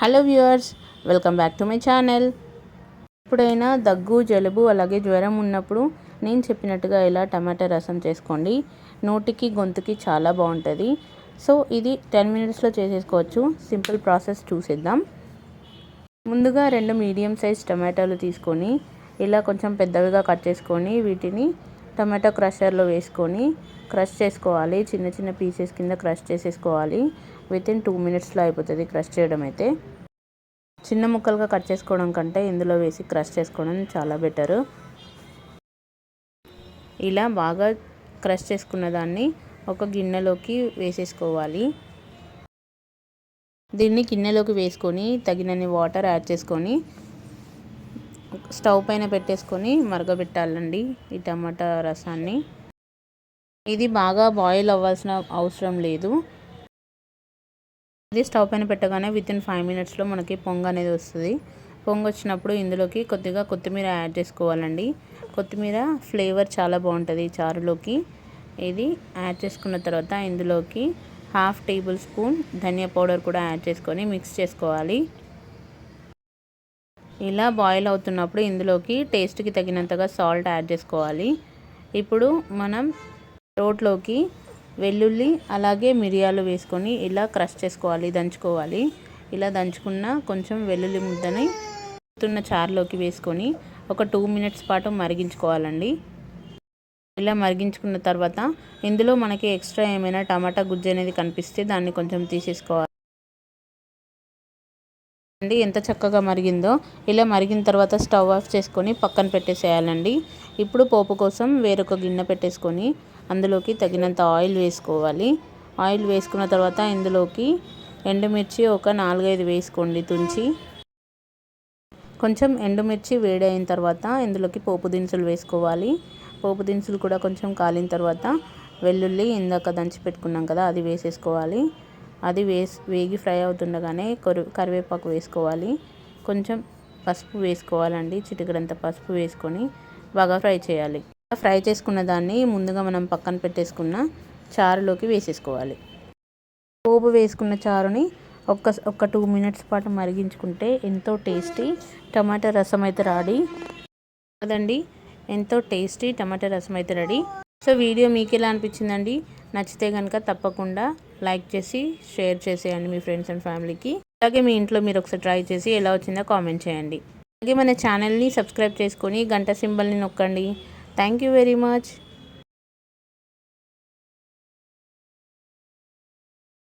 Hello viewers welcome back to my channel. ఎప్పుడైనా దగ్గు జలుబు అలాగే జ్వరం ఉన్నప్పుడు నేను చెప్పినట్టుగా ఇలా టమాటా రసం చేసుకోండి. నోటికి గొంతుకి చాలా బాగుంటుంది. సో ఇది టెన్ మినిట్స్లో చేసేసుకోవచ్చు. సింపుల్ ప్రాసెస్ చూసేద్దాం. ముందుగా రెండు మీడియం సైజ్ టమాటాలు తీసుకొని ఇలా కొంచెం పెద్దవిగా కట్ చేసుకొని వీటిని టమాటో క్రషర్లో వేసుకొని క్రష్ చేసుకోవాలి. చిన్న చిన్న పీసెస్ కింద క్రష్ చేసేసుకోవాలి. విత్ ఇన్ టూ మినిట్స్లో అయిపోతుంది క్రష్ చేయడం అయితే. చిన్న ముక్కలుగా కట్ చేసుకోవడం కంటే ఇందులో వేసి క్రష్ చేసుకోవడం చాలా బెటరు. ఇలా బాగా క్రష్ చేసుకున్న దాన్ని ఒక గిన్నెలోకి వేసేసుకోవాలి. దీన్ని గిన్నెలోకి వేసుకొని తగినన్ని వాటర్ యాడ్ చేసుకొని స్టవ్ పైన పెట్టేసుకొని మరగబెట్టాలండి ఈ టమాటా రసాన్ని. ఇది బాగా బాయిల్ అవ్వాల్సిన అవసరం లేదు. ఇది స్టవ్ పైన పెట్టగానే విత్ ఇన్ ఫైవ్ మినిట్స్లో మనకి పొంగ అనేది వస్తుంది. పొంగ వచ్చినప్పుడు ఇందులోకి కొద్దిగా కొత్తిమీర యాడ్ చేసుకోవాలండి. కొత్తిమీర ఫ్లేవర్ చాలా బాగుంటుంది చారులోకి. ఇది యాడ్ చేసుకున్న తర్వాత ఇందులోకి హాఫ్ టేబుల్ స్పూన్ ధనియా పౌడర్ కూడా యాడ్ చేసుకొని మిక్స్ చేసుకోవాలి. ఇలా బాయిల్ అవుతున్నప్పుడు ఇందులోకి టేస్ట్కి తగినంతగా సాల్ట్ యాడ్ చేసుకోవాలి. ఇప్పుడు మనం రోట్లోకి వెల్లుల్లి అలాగే మిరియాలు వేసుకొని ఇలా క్రష్ చేసుకోవాలి దంచుకోవాలి. ఇలా దంచుకున్న కొంచెం వెల్లుల్లి ముద్దని తున్న చారులోకి వేసుకొని ఒక టూ మినిట్స్ పాటు మరిగించుకోవాలండి. ఇలా మరిగించుకున్న తర్వాత ఇందులో మనకి ఎక్స్ట్రా ఏమైనా టమాటా గుజ్జు అనేది కనిపిస్తే దాన్ని కొంచెం తీసేసుకోవాలి. అండి ఎంత చక్కగా మరిగిందో. ఇలా మరిగిన తర్వాత స్టవ్ ఆఫ్ చేసుకొని పక్కన పెట్టేసేయాలండి. ఇప్పుడు పోపు కోసం వేరొక గిన్నె పెట్టేసుకొని అందులోకి తగినంత ఆయిల్ వేసుకోవాలి. ఆయిల్ వేసుకున్న తర్వాత ఇందులోకి ఎండుమిర్చి ఒక నాలుగైదు వేసుకోండి తుంచి. కొంచెం ఎండుమిర్చి వేడైన తర్వాత ఇందులోకి పోపు దినుసులు వేసుకోవాలి. పోపు దినుసులు కూడా కొంచెం కాలిన తర్వాత వెల్లుల్లి ఇందాక దంచి పెట్టుకున్నాం కదా అది వేసేసుకోవాలి. అది వేసి వేగి ఫ్రై అవుతుండగానే కరి కరివేపాకు వేసుకోవాలి. కొంచెం పసుపు వేసుకోవాలండి. చిటికడంత పసుపు వేసుకొని బాగా ఫ్రై చేయాలి. ఫ్రై చేసుకున్న దాన్ని ముందుగా మనం పక్కన పెట్టేసుకున్న చారులోకి వేసేసుకోవాలి. పోపు వేసుకున్న చారుని ఒక్క ఒక్క టూ మినిట్స్ పాటు మరిగించుకుంటే ఎంతో టేస్టీ టమాటా రసం అయితే రాడి. అదండి ఎంతో టేస్టీ టమాటా రసం అయితే రెడీ. సో వీడియో మీకు ఎలా అనిపించిందండి? నచ్చితే కనుక తప్పకుండా లైక్ చేసి షేర్ చేసేయండి మీ ఫ్రెండ్స్ అండ్ ఫ్యామిలీకి. అలాగే మీ ఇంట్లో మీరు ఒకసారి ట్రై చేసి ఎలా వచ్చిందో కామెంట్ చేయండి. అలాగే మన ఛానల్ని సబ్స్క్రైబ్ చేసుకొని గంట సింబల్ని నొక్కండి. Thank you very much.